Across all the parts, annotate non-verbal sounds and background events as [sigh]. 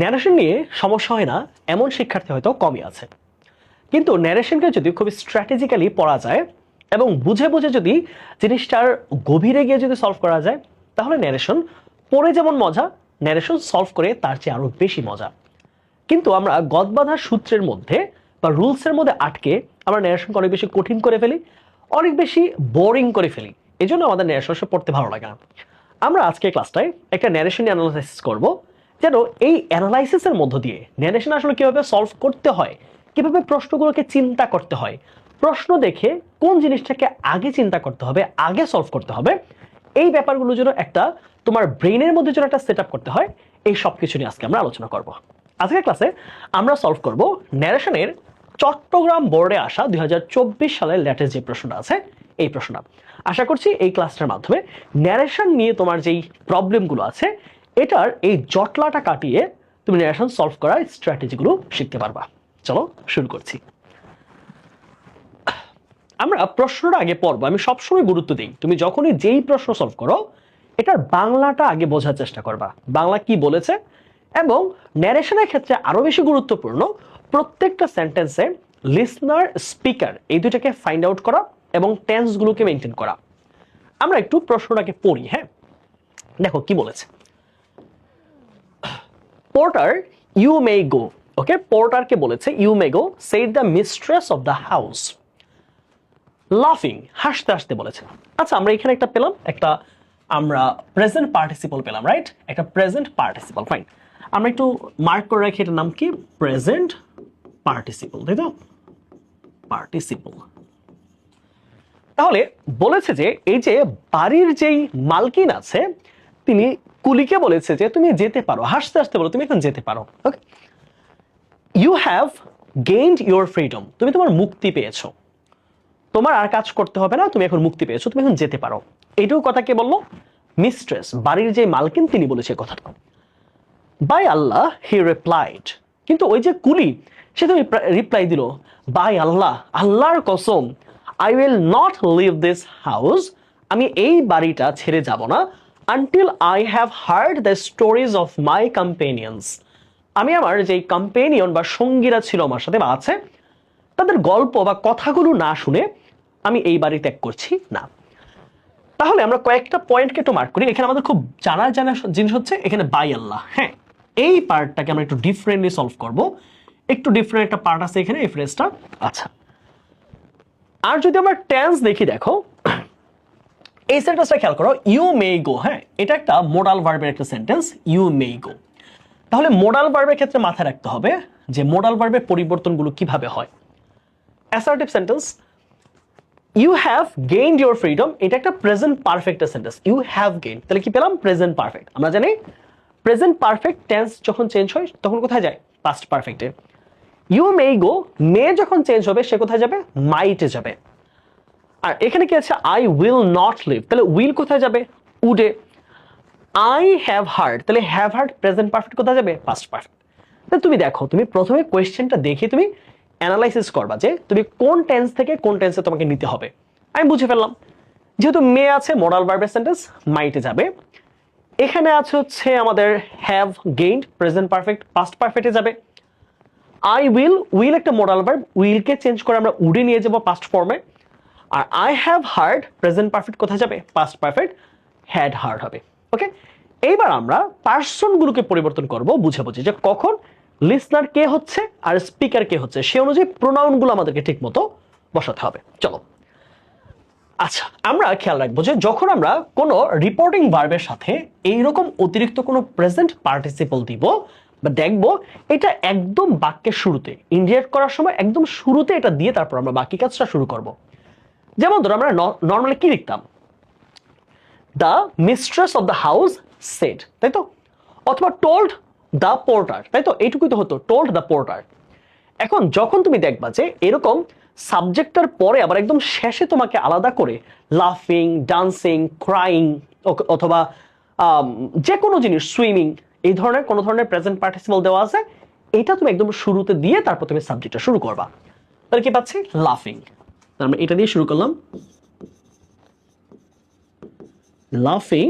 Narration নিয়ে সমস্যা হয় না, এমন শিক্ষার্থী হয়তো কমই আছে। কিন্তু ন্যারেশনকে যদি খুব স্ট্র্যাটেজিক্যালি পড়া যায় এবং বুঝে বুঝে যদি জিনিসটার গভীরে গিয়ে যদি সলভ করা যায়, তাহলে ন্যারেশন পড়ে যেমন মজা ন্যারেশন সলভ করে তার চেয়ে আরও বেশি মজা। কিন্তু আমরা গদবাধা সূত্রের মধ্যে বা রুলসের মধ্যে আটকে আমরা ন্যারেশনকে অনেক বেশি কঠিন করে ফেলি, অনেক বেশি বোরিং করে ফেলি। এই জন্য আমাদের ন্যারেশন পড়তে ভালো লাগে না। আমরা আজকে ক্লাসটায় একটা ন্যারেশন অ্যানালাইসিস করব যেন এই অ্যানালাইসিসের মধ্য দিয়ে ন্যারেশন আসলে কীভাবে সলভ করতে হয়, কীভাবে প্রশ্নগুলোকে চিন্তা করতে হয়, প্রশ্ন দেখে কোন জিনিসটাকে আগে চিন্তা করতে হবে, আগে সলভ করতে হবে, এই ব্যাপারগুলো যেন একটা তোমার ব্রেনের মধ্যে যেন একটা সেট করতে হয়, এই সব কিছু নিয়ে আজকে আমরা আলোচনা করব। আজকের ক্লাসে আমরা সলভ করব ন্যারেশনের চট্টগ্রাম বোর্ডে আসা দুই হাজার চব্বিশ সালের লেটেস্ট যে প্রশ্নটা আছে, এই প্রশ্নটা। আশা করছি এই ক্লাসটার মাধ্যমে ন্যারেশন নিয়ে তোমার যেই প্রবলেমগুলো আছে এটার এই জটলাটা কাটিয়ে তুমি ন্যারেশন সলভ করার স্ট্র্যাটেজিগুলো শিখতে পারবা। চলো শুরু করছি। আমরা প্রশ্নটা আগে পড়ব, আমি সবসময় গুরুত্ব দিই। তুমি যখনই যেই প্রশ্ন সলভ করো, এটার বাংলাটা আগে বোঝার চেষ্টা করবা। বাংলা কি বলেছে এবং ন্যারেশনের ক্ষেত্রে আরও বেশি গুরুত্বপূর্ণ, প্রত্যেকটা সেন্টেন্সে লিসনার স্পিকার এই দুটাকে ফাইন্ড আউট করা এবং টেন্সগুলোকে মেনটেন করা। আমরা একটু প্রশ্নটাকে পড়ি হ্যাঁ? দেখো কি বলেছে। Porter you may go okay পোর্টারকে বলেছে you may go said the mistress of the house লাফিং হাসতে হাসতে বলেছে। আচ্ছা আমরা এখানে একটা পেলাম, একটা আমরা প্রেজেন্ট পার্টিসিপল পেলাম রাইট একটা প্রেজেন্ট পার্টিসিপল ফাইন আমরা একটু মার্ক করে রাখি, এটার নাম কি? প্রেজেন্ট পার্টিসিপল তাই তো? পার্টিসিপল তাহলে বলেছে যে, এই যে বাড়ির যেই মালকিন আছে, তিনি কুলিকে বলেছে যে তুমি যেতে পারো, হাসতে হাসতে বলো, তুমি এখন যেতে পারো। Okay you have gained your freedom তুমি তোমার মুক্তি পেয়েছ। তোমার আর কাজ করতে হবে না, তুমি এখন মুক্তি পেয়েছ, তুমি এখন যেতে পারো। এটাও কথা কে বলল? মিস্ট্রেস বাড়ির যে মালকিন, তিনি বলেছে কথাটা। বাই আল্লাহ হি রিপ্লাইড কিন্তু ওই যে কুলি, সে তো রিপ্লাই দিল, বাই আল্লাহ, আল্লাহর কসম I will not leave this house আমি এই বাড়িটা ছেড়ে যাব না until I have heard the stories of my companions আমি আমার যেই কম্পেনিয়ন বা সঙ্গীরা ছিল আমার সাথে বা আছে, তাদের গল্প বা কথাগুলো না শুনে আমি এই বাড়ি ত্যাগ করছি না। তাহলে আমরা কয়েকটা পয়েন্টকে একটু মার্ক করি। এখানে আমাদের খুব জানা জানা জিনিস হচ্ছে এখানে বাই আল্লাহ হ্যাঁ এই পার্টটাকে আমরা একটু ডিফারেন্টলি সলভ করব। একটু ডিফারেন্ট একটা পার্ট আছে এখানে, এই ফ্রেজটা আচ্ছা আর যদি আমরা টেন্স দেখি, দেখো এই সেন্টেন্সটা খেয়াল করো ইউ মে গো হ্যাঁ এটা একটা মোডাল ভার্বের একটা সেন্টেন্স ইউ মে গো তাহলে মোডাল ভার্বের ক্ষেত্রে মাথায় রাখতে হবে যে মোডাল ভার্বের পরিবর্তনগুলো কীভাবে হয়। Assertive sentence you have gained your freedom এটা একটা present perfect sentence you have gain তাহলে কি পেলাম? প্রেজেন্ট পারফেক্ট আমরা জানি প্রেজেন্ট পারফেক্ট টেন্স যখন চেঞ্জ হয়, তখন কোথায় যায়? পাস্ট পারফেক্টে ইউ মে গো মে যখন চেঞ্জ হবে, সে কোথায় যাবে? মাইটে যাবে। আর এখানে কি আছে? আই উইল নট লিভ তাহলে উইল কোথায় যাবে? উডে। আই হ্যাভ হার্ড তাহলে হ্যাভ হার্ড প্রেজেন্ট পারফেক্ট কোথায় যাবে? পাস্ট পারফেক্ট তাহলে তুমি দেখো, তুমি প্রথমে কোয়েশ্চেনটা দেখে তুমি অ্যানালাইসিস করবা যে তুমি কোন টেন্স থেকে কোন টেন্সে তোমাকে নিতে হবে। আমি বুঝে ফেললাম। যেহেতু মে আছে মোরাল ভার্বের সেন্টেন্স মাইটে যাবে। এখানে আছে হচ্ছে আমাদের have gained present perfect past পারফেক্টে যাবে। আই উইল উইল একটা মোরাল ভার্ব উইলকে চেঞ্জ করে আমরা উডে নিয়ে যাব পাস্ট ফর্মে আর I have heard present perfect কোথায় যাবে? পাস্ট পারফেক্ট হ্যাড হার্ড হবে। ওকে এইবার আমরা পার্সনগুলোকে পরিবর্তন করব, বুঝে বুঝে, যে কখন লিসনার কে হচ্ছে আর স্পিকার কে হচ্ছে, সে অনুযায়ী প্রোনাউনগুলো আমাদেরকে ঠিক মতো বসাতে হবে। চলো। আচ্ছা আমরা খেয়াল রাখব যে যখন আমরা কোনো রিপোর্টিং ভার্বের সাথে এইরকম অতিরিক্ত কোনো প্রেজেন্ট পার্টিসিপল দিব, বা দেখব এটা একদম বাক্যের শুরুতে ইন্ডিয়েট করার সময় একদম শুরুতে এটা দিয়ে তারপর আমরা বাকি কাজটা শুরু করব। যেমন ধরো আমরা নর্মালি কি লিখতাম? The mistress of the house said তাই তো? অথবা টোল্ড দ্য পোর্টার তাই তো? এইটুকুই তো হতো টোল্ড দ্য পোর্টার এখন যখন তুমি দেখবা যে এরকম সাবজেক্টটার পরে আবার একদম শেষে তোমাকে আলাদা করে লাফিং ডান্সিং ক্রাইং অথবা যে কোনো জিনিস সুইমিং এই ধরনের কোনো ধরনের প্রেজেন্ট পার্টিসিপল দেওয়া আছে, এটা তুমি একদম শুরুতে দিয়ে তারপর তুমি সাবজেক্টটা শুরু করবা। তাহলে কি পাচ্ছি? লাফিং আমরা এটা দিয়ে শুরু করলাম। লাফিং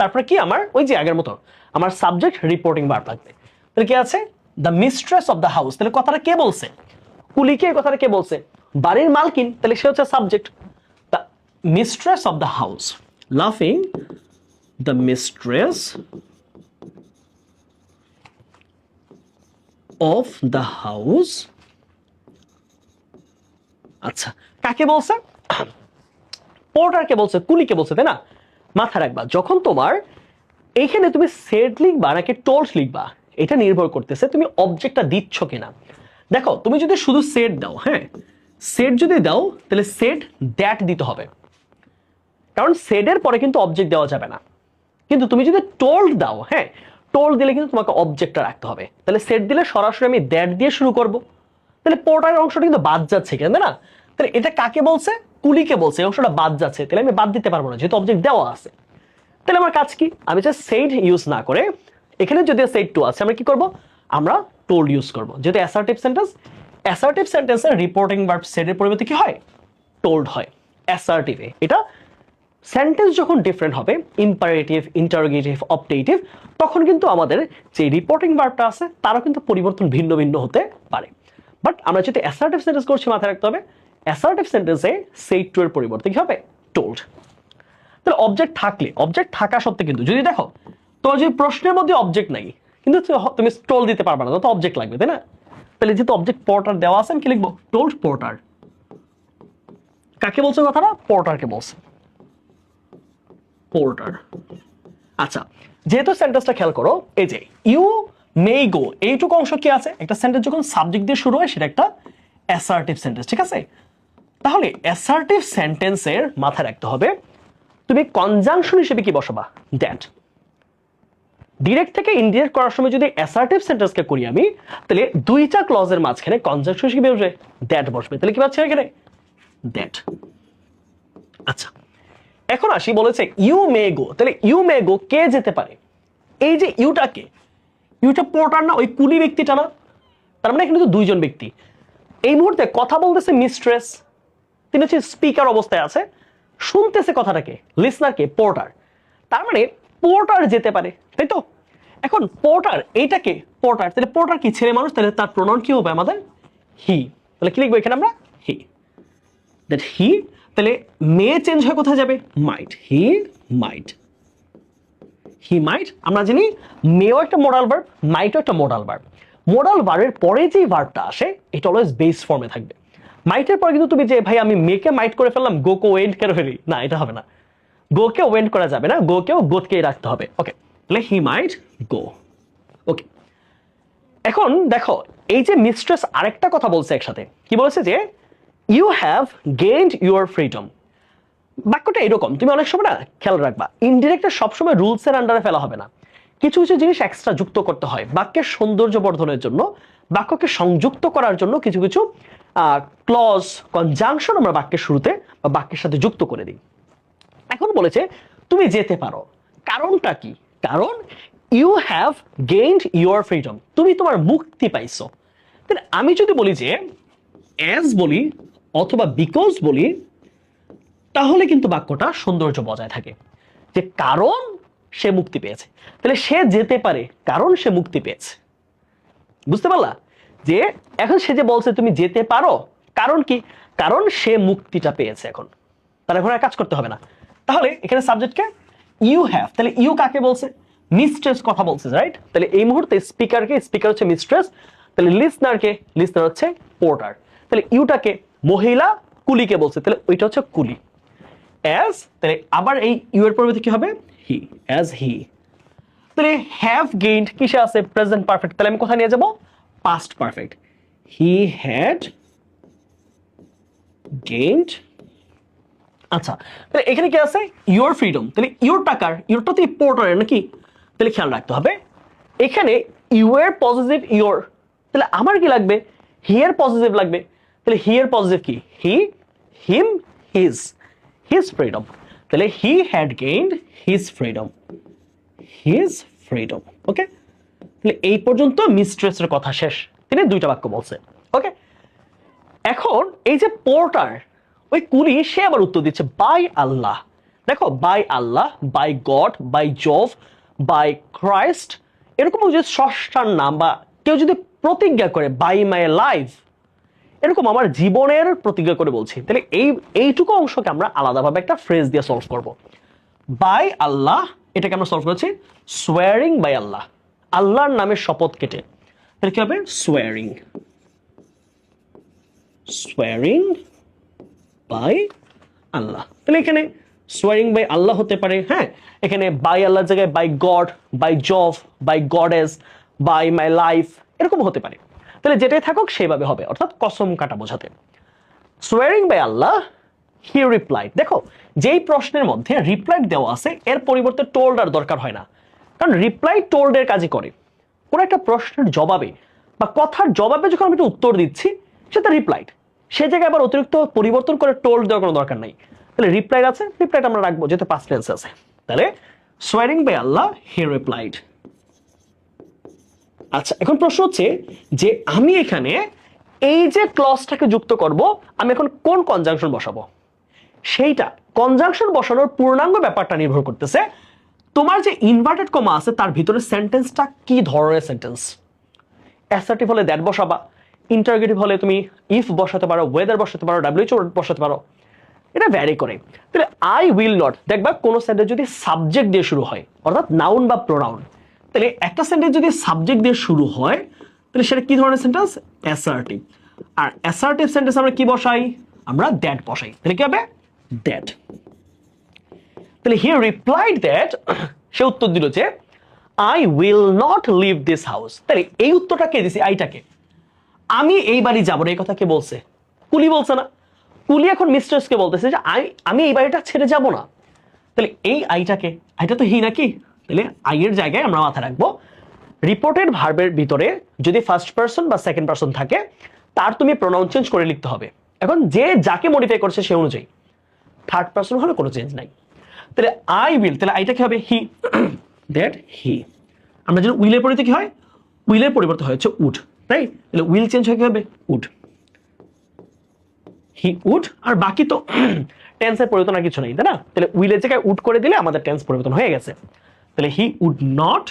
তারপরে কি আমার? ওই যে আগের মতো, আমার সাবজেক্ট রিপোর্টিং বার লাগবে তাহলে কি আছে? The mistress of the house তাহলে কথাটা কে বলছে? কুলিকে কথাটা কে বলছে? বাড়ির মালকিন, তাহলে সে হচ্ছে subject the mistress of the house লাফিং the mistress of the house আচ্ছা। কাকে বলছে? পোর্টারকে বলছে, কুলিকে বলছে, তাই না? মাথা রাখবা, যখন তোমার এইখানে তুমি সেট লিখবা নাকি টোল্ড লিখবা, এটা নির্ভর করতেছে তুমি অবজেক্টটা দিচ্ছ কিনা। দেখো, তুমি যদি শুধু সেট দাও হ্যাঁ? সেট যদি দাও, তাহলে সেট দ্যাট দিতে হবে। কারণ সেটের পরে কিন্তু অবজেক্ট দেওয়া যাবে না। কিন্তু তুমি যদি টোল্ড দাও হ্যাঁ? টোল্ড দিলে কিন্তু তোমাকে অবজেক্টটা রাখতে হবে। তাহলে সেট দিলে সরাসরি আমি দ্যাট দিয়ে শুরু করব। তাহলে পোর্টারের অংশটা কিন্তু বাদ যাচ্ছে কেন না? তাহলে এটা কাকে বলছে? কুলিকে বলছে, এই অংশটা বাদ যাচ্ছে, তাহলে আমি বাদ দিতে পারব না, যেহেতু অবজেক্ট দেওয়া আছে। তাহলে আমার কাজ কি? আমি যে সেট ইউজ না করে এখানে যদি সেট টু আছে, আমরা কি করব? আমরা টোল্ড ইউজ করব। যেহেতু অ্যাসার্টিভ সেন্টেন্স অ্যাসার্টিভ সেন্টেন্সের রিপোর্টিং ভার্ব সেটের পরিবর্তে কি হয়? টোল্ড হয়। অ্যাসার্টিভে এটা সেন্টেন্স যখন ডিফারেন্ট হবে ইম্পারেটিভ ইন্টারোগেটিভ অপটেটিভ তখন কিন্তু আমাদের যে রিপোর্টিং ভার্বটা আছে, তারও কিন্তু পরিবর্তন ভিন্ন ভিন্ন হতে পারে। বাট আমরা যদি অ্যাসার্টিভ সেন্টেন্স করছি, মাথায় রাখতে হবে অ্যাসার্টিভ সেন্টেন্সে সেই টু এর পরিবর্তে কি হবে? টোল্ড তাহলে অবজেক্ট থাকলে অবজেক্ট থাকা সত্ত্বে কিন্তু, যদি দেখো, তোমার যদি প্রশ্নের মধ্যে অবজেক্ট নাই, কিন্তু তুমি টোল দিতে পারবে না তো অবজেক্ট লাগবে, তাই না? তাহলে যেহেতু অবজেক্ট পোর্টার দেওয়া আছে, আমি কি লিখব? টোল্ড পোর্টার কাকে বলছে কথাটা? পোর্টারকে বলছে। পোর্টার আচ্ছা যেহেতু সেন্টেন্সটা খেয়াল করো, এই যে ইউ মে গো এইটুকু অংশ কি আছে? একটা সেন্টেন্স যখন সাবজেক্ট দিয়ে শুরু হয়, সেটা একটা অ্যাসার্টিভ সেন্টেন্স ঠিক আছে? তাহলে অ্যাসার্টিভ সেন্টেন্সের মাথায় রাখতে হবে, তুমি কনজাংশন হিসেবে কি বসাবা? দ্যাট ডিরেক্ট থেকে ইনডিরেক্ট করার সময় যদি অ্যাসার্টিভ সেন্টেন্সকে করি আমি, তাহলে দুইটা ক্লজের মাঝখানে কনজাংশন হিসেবে বসবে। দ্যাট বসবে। তাহলে কি পাচ্ছি এখানে? দ্যাট আচ্ছা এখন আসি বলেছে ইউ মে গো তাহলে ইউ মে গো কে যেতে পারে? এই যে ইউটা ইউটা পোর্টার না, ওই কুলি ব্যক্তিটা না, তার মানে এখানে তো দুইজন ব্যক্তি। এই মুহূর্তে কথা বলতেছে মিস্ট্রেস তিনি হচ্ছে স্পিকার অবস্থায় আছে, শুনতেছে কথাটাকে লিসনারকে পোর্টার তার মানে পোর্টার যেতে পারে, তাই তো? এখন পোর্টার এইটাকে পোর্টার তাহলে পোর্টার কি, ছেলে মানুষ, তাহলে তার প্রোনাউন কি হবে আমাদের? হি তাহলে কি লিখব এখানে আমরা? হি দ্যাট হি তাহলে মেয়ে চেঞ্জ হয়ে কোথায় যাবে? মাইট হি মাইট হি মাইট আমরা জানি মেও একটা মোডাল ভার্ব মাইটও একটা মোডাল ভার্ব মোডাল ভার্বের পরে যে ভার্বটা আসে এটা অলওয়েজ বেস ফর্মে থাকবে। মাইটের পরে কিন্তু তুমি যে, ভাই, আমি মেকে মাইট করে ফেললাম গোকে ওয়েন্ট করে ফেলি। না, এটা হবে না। গোকে ওয়েন্ট করা যাবে না গোকেও গোতকেই রাখতে হবে। ওকে তাহলে হি মাইট গো ওকে এখন দেখো, এই যে মিস্ট্রেস আরেকটা কথা বলছে একসাথে। কি বলেছে যে you have gained your freedom বাক্যটা এরকম, তুমি অনেক সময় না খেয়াল রাখবা ইনডিরেক্টে সবসময় রুলস এর আন্ডারে ফেলা হবে না। কিছু কিছু জিনিস এক্সট্রা যুক্ত করতে হয়, বাক্যের সৌন্দর্য বর্ধনের জন্য, বাক্যকে সংযুক্ত করার জন্য কিছু কিছু ক্লজ কনজাংশন আমরা বাক্যের শুরুতে বা বাক্যের সাথে যুক্ত করে দিই। এখন বলেছে, তুমি যেতে পারো। কারণটা কি? কারণ you have gained your freedom তুমি তোমার মুক্তি পাইছো। আমি যদি বলি যে অ্যাজ বলি অথবা বিকজ বলি তাহলে কিন্তু বাক্যটা সৌন্দর্য বজায় থাকে। যে কারণ সে মুক্তি পেয়েছে। তাহলে সে যেতে পারে, কারণ সে মুক্তি পেয়েছে। বুঝতে পারলা? যে এখন সে যে বলছে, তুমি যেতে পারো, কারণ কি? কারণ সে মুক্তিটা পেয়েছে এখন। তার এখন আর কাজ করতে হবে না। তাহলে এখানে সাবজেক্টকে ইউ হ্যাভ তাহলে ইউ কাকে বলছে? মিস্ট্রেস কথা বলছে রাইট তাহলে এই মুহূর্তে স্পিকারকে স্পিকার হচ্ছে মিস্ট্রেস তাহলে লিসনারকে লিসনার হচ্ছে পোর্টার তাহলে ইউটাকে মহিলা কুলিকে বলছে, তাহলে ওইটা হচ্ছে কুলি। অ্যাজ তাহলে আবার এই ইউ এর পরিবর্তে কি হবে? হি অ্যাজ হি তাহলে হ্যাভ গেইনড কিসে আছে? প্রেজেন্ট পারফেক্ট তাহলে আমি কোথায় নিয়ে যাব? Past perfect he had gained আচ্ছা তাহলে এখানে কি আছে? ইউর ফ্রিডম তাহলে ইউর টাকার ইউরটা তো পোর্টারের নাকি? তাহলে খেয়াল রাখতে হবে। এখানে ইউ এর পজিটিভ ইউর তাহলে আমার কি লাগবে? হি এর পজিটিভ লাগবে। তাহলে হি এর পজিটিভ কি? He him his his freedom তাহলে he had gained his freedom his freedom okay তাহলে এই পর্যন্ত মিস্ট্রেসের কথা শেষ। তিনি দুইটা বাক্য বলছে। ওকে এখন এই যে পোর্টার ওই কুলি, সে আবার উত্তর দিচ্ছে বাই আল্লাহ দেখো by Allah by God by Jove by Christ এরকম যে স্রষ্টার নাম বা কেউ যদি প্রতিজ্ঞা করে বাই মাই লাইফ এরকম আমার জীবনের প্রতিজ্ঞা করে বলছি। তাহলে এই, এইটুকু অংশকে আমরা আলাদাভাবে একটা ফ্রেজ দিয়ে সলভ করব। বাই আল্লাহ, এটাকে আমরা সলভ করেছি সোয়ারিং বাই আল্লাহ। আল্লাহর নামে শপথ কেটে। তাহলে কি হবে? Swearing swearing by Allah. তাহলে এখানে সোয়ারিং বাই আল্লাহ হতে পারে হ্যাঁ? এখানে বাই আল্লাহর জায়গায় by God by Jove by goddess by my life এরকম হতে পারে। তাহলে যেটাই থাকুক সেইভাবে হবে, অর্থাৎ কসম কাটা বোঝাতে। Swearing by Allah he replied দেখো, যেই প্রশ্নের মধ্যে রিপ্লাইড দেওয়া আছে, এর পরিবর্তে টোল্ড আর দরকার হয় না। কারণ রিপ্লাই টোল্ডের কাজই করে। কোনো একটা প্রশ্নের জবাবে বা কথার জবাবে যখন আমি একটা উত্তর দিচ্ছি সেটা রিপ্লাইড সে জায়গায় আবার অতিরিক্ত পরিবর্তন করে টোল্ড দেওয়ার কোনো দরকার নাই। তাহলে রিপ্লাইড আছে রিপ্লাইড আমরা রাখব, যেহেতু পাস্ট টেন্স আছে। তাহলে swearing by Allah he replied আচ্ছা এখন প্রশ্ন হচ্ছে যে আমি এখানে এই যে ক্লসটাকে যুক্ত করব, আমি এখন কোন কনজাংশন বসাবো? সেইটা কনজাংশন বসানোর পূর্ণাঙ্গ ব্যাপারটা নির্ভর করতেছে তোমার যে ইনভার্টেড কমা আছে, তার ভিতরে সেন্টেন্সটা কি ধরনের সেন্টেন্স অ্যাসার্টিভ হলে দ্যাট বসাবা ইন্টারগেটিভ হলে তুমি ইফ বসাতে পারো ওয়েদার বসাতে পারো ডাব্লিউচ বসাতে পারো, এটা ভ্যারি করে। তাহলে আই উইল নট দেখবা কোনো সেন্টেন্স যদি সাবজেক্ট দিয়ে শুরু হয়, অর্থাৎ নাউন বা প্রোনাউন তাহলে একটা সেন্টেন্স যদি সাবজেক্ট দিয়ে শুরু হয়, তাহলে সেটা কি ধরনের সেন্টেন্স অ্যাসার্টিভ আর অ্যাসার্টিভ সেন্টেন্স আমরা কি বসাই? আমরা দ্যাট বসাই। তাহলে কি হবে? দ্যাট তাহলে হি রিপ্লাইড দ্যাট সে উত্তর দিল যে I will not leave this house তাহলে এই উত্তরটা কে দিছে? আইটাকে আমি এই বাড়ি যাব না, এই কথা কে বলছে? কুলি বলছে না। কুলি এখন মিস্ট্রেসকে বলতেছে যে আমি এই বাড়িটা ছেড়ে যাব না। তাহলে এই আইটাকে আইটা তো হি নাকি? তাহলে আইয়ের জায়গায় আমরা মাথা রাখব। রিপোর্টেড ভার্বের ভিতরে যদি ফার্স্ট পার্সন বা সেকেন্ড পার্সন থাকে, তার তুমি প্রোনাউন চেঞ্জ করে লিখতে হবে। এখন যে যাকে মডিফাই করছে সে অনুযায়ী। থার্ড পার্সন হলে কোনো চেঞ্জ নাই। তাহলে আই উইল তাহলে আইটা কি হবে? হি দ্যাট হি আমরা যেন উইলের পরিবর্তে কি হয়? উইলের পরিবর্তে হয়েছে উড তাই তাহলে উইল চেঞ্জ হয়ে কি হবে? উড হি উড আর বাকি তো [coughs] টেন্সের পরিবর্তন আর কিছু নেই, তাই না? তাহলে উইলের জায়গায় উড করে দিলে আমাদের টেন্স পরিবর্তন হয়ে গেছে। তাহলে হি উড নট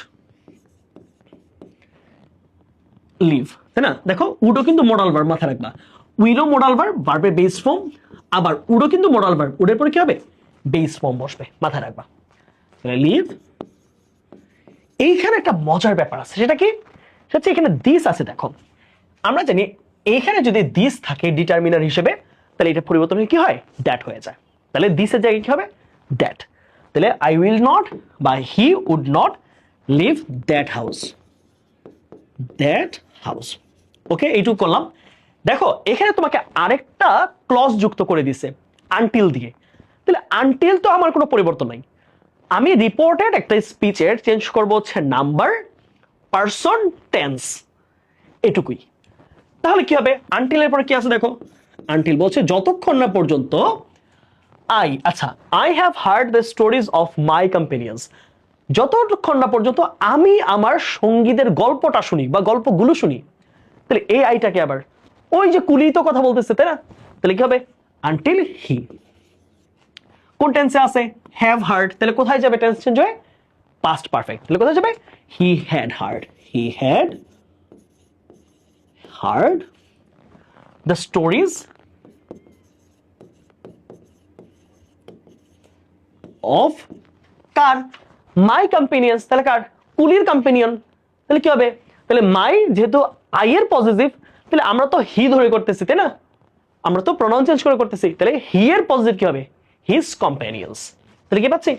লিভ তাই না? দেখো উডও কিন্তু মোডাল ভার্ব মাথায় রাখবা। উইলও মোডাল ভার্ব ভার্বের বেস ফর্ম আবার উডও কিন্তু মোডাল ভার্ব উডের পরে কি হবে? বেস ফর্ম বসবে, মাথায় রাখবা। তাহলে লিভ এইখানে একটা মজার ব্যাপার আছে, সেটা কি? সেটা হচ্ছে এখানে দিস আছে, দেখো। আমরা জানি এইখানে যদি দিস থাকে ডিটারমিনার হিসেবে, তাহলে এটা পরিবর্তন হয়ে কি হয়? দ্যাট হয়ে যায়। তাহলে দিসের জায়গায় কি হবে? দ্যাট তাহলে আই উইল নট বা he would not leave that house that house okay এইটুকু করলাম। দেখো, এখানে তোমাকে আরেকটা ক্লজ যুক্ত করে দিছে আনটিল দিয়ে। তাহলে আনটিল তো আমার কোনো পরিবর্তন নাই। আমি রিপোর্টেড একটা স্পিচের চেঞ্জ করব হচ্ছে নাম্বার পার্সন টেন্স এটুকুই। তাহলে কি হবে? আনটিলের পরে কি আছে দেখো? আনটিল বলছে, যতক্ষণ না পর্যন্ত আই আচ্ছা I have heard the stories of my companions যতক্ষণ না পর্যন্ত আমি আমার সঙ্গীদের গল্পটা শুনি বা গল্পগুলো শুনি, তাহলে এই আইটাকে আবার, ওই যে কুলি তো কথা বলতেছে, তাই না? তাহলে কি হবে? আনটিল হি কোন টেন্সে আছে? হ্যাভ হার্ড তাহলে কোথায় যাবে টেন্স চেঞ্জ হয়ে? পাস্ট পারফেক্ট তাহলে কোথায় যাবে? He had heard he had heard the stories of car? My companions তাহলে কার? কুলির কম্পেনিয়ন তাহলে কি হবে? তাহলে মাই যেহেতু আই এর পজিটিভ তাহলে আমরা তো হি ধরে করতেছি, তাই না? আমরা তো প্রোনাউন চেঞ্জ করে করতেছি। তাহলে হি এর পজিটিভ কি হবে? হিজ কম্পেনিয়ন্স তাহলে কি পাচ্ছি?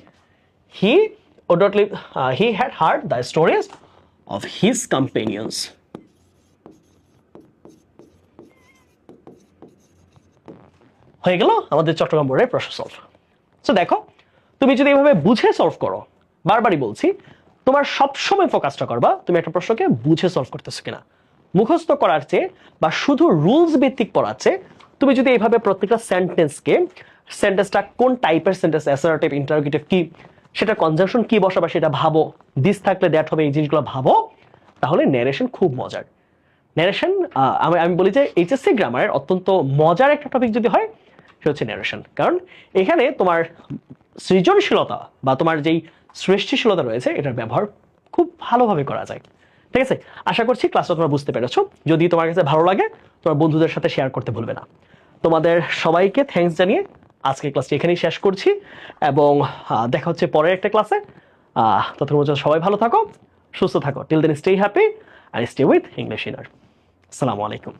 হি ও dot leave he had heard the stories of his companions হয়ে গেল আমাদের চট্টগ্রাম বোর্ডের প্রশ্ন সলভ সো দেখো তুমি যদি এভাবে বুঝে সলভ করো, বারবারই বলছি, তোমার সবসময় ফোকাসটা করবা, তুমি একটা প্রশ্নকে বুঝে সলভ করতেছো কিনা। মুখস্থ করার চেয়ে বা শুধু রুলস ভিত্তিক পড়ার চেয়ে, তুমি যদি এইভাবে প্রত্যেকটা সেন্টেন্সকে সেন্টেন্সটা কোন টাইপের সেন্টেন্স অ্যাসার্টিভ ইন্টারোগেটিভ কি সেটা কনজাংশন কি বসাবা, সেটা ভাবো দিস থাকলে দ্যাট হবে, এই জিনিসগুলো ভাবো, তাহলে ন্যারেশন খুব মজার। ন্যারেশন আমি আমি বলি যে এইচএসসি গ্রামারের অত্যন্ত মজার একটা টপিক যদি হয় সে হচ্ছে ন্যারেশন কারণ এখানে তোমার সৃজনশীলতা বা তোমার যেই সৃষ্টিশীলতা রয়েছে, এটার ব্যবহার খুব ভালোভাবে করা যায়। ঠিক আছে? আশা করছি ক্লাসটা তোমরা বুঝতে পেরেছ। যদি তোমার কাছে ভালো লাগে, তোমার বন্ধুদের সাথে শেয়ার করতে ভুলবে না। তোমাদের সবাইকে থ্যাঙ্কস জানিয়ে আজকে ক্লাসটি এখানেই শেষ করছি এবং দেখা হচ্ছে পরের একটা ক্লাসে ততক্ষণ পর্যন্ত সবাই ভালো থাকো, সুস্থ থাকো। Till then stay happy and stay with English inner আসসালামু আলাইকুম।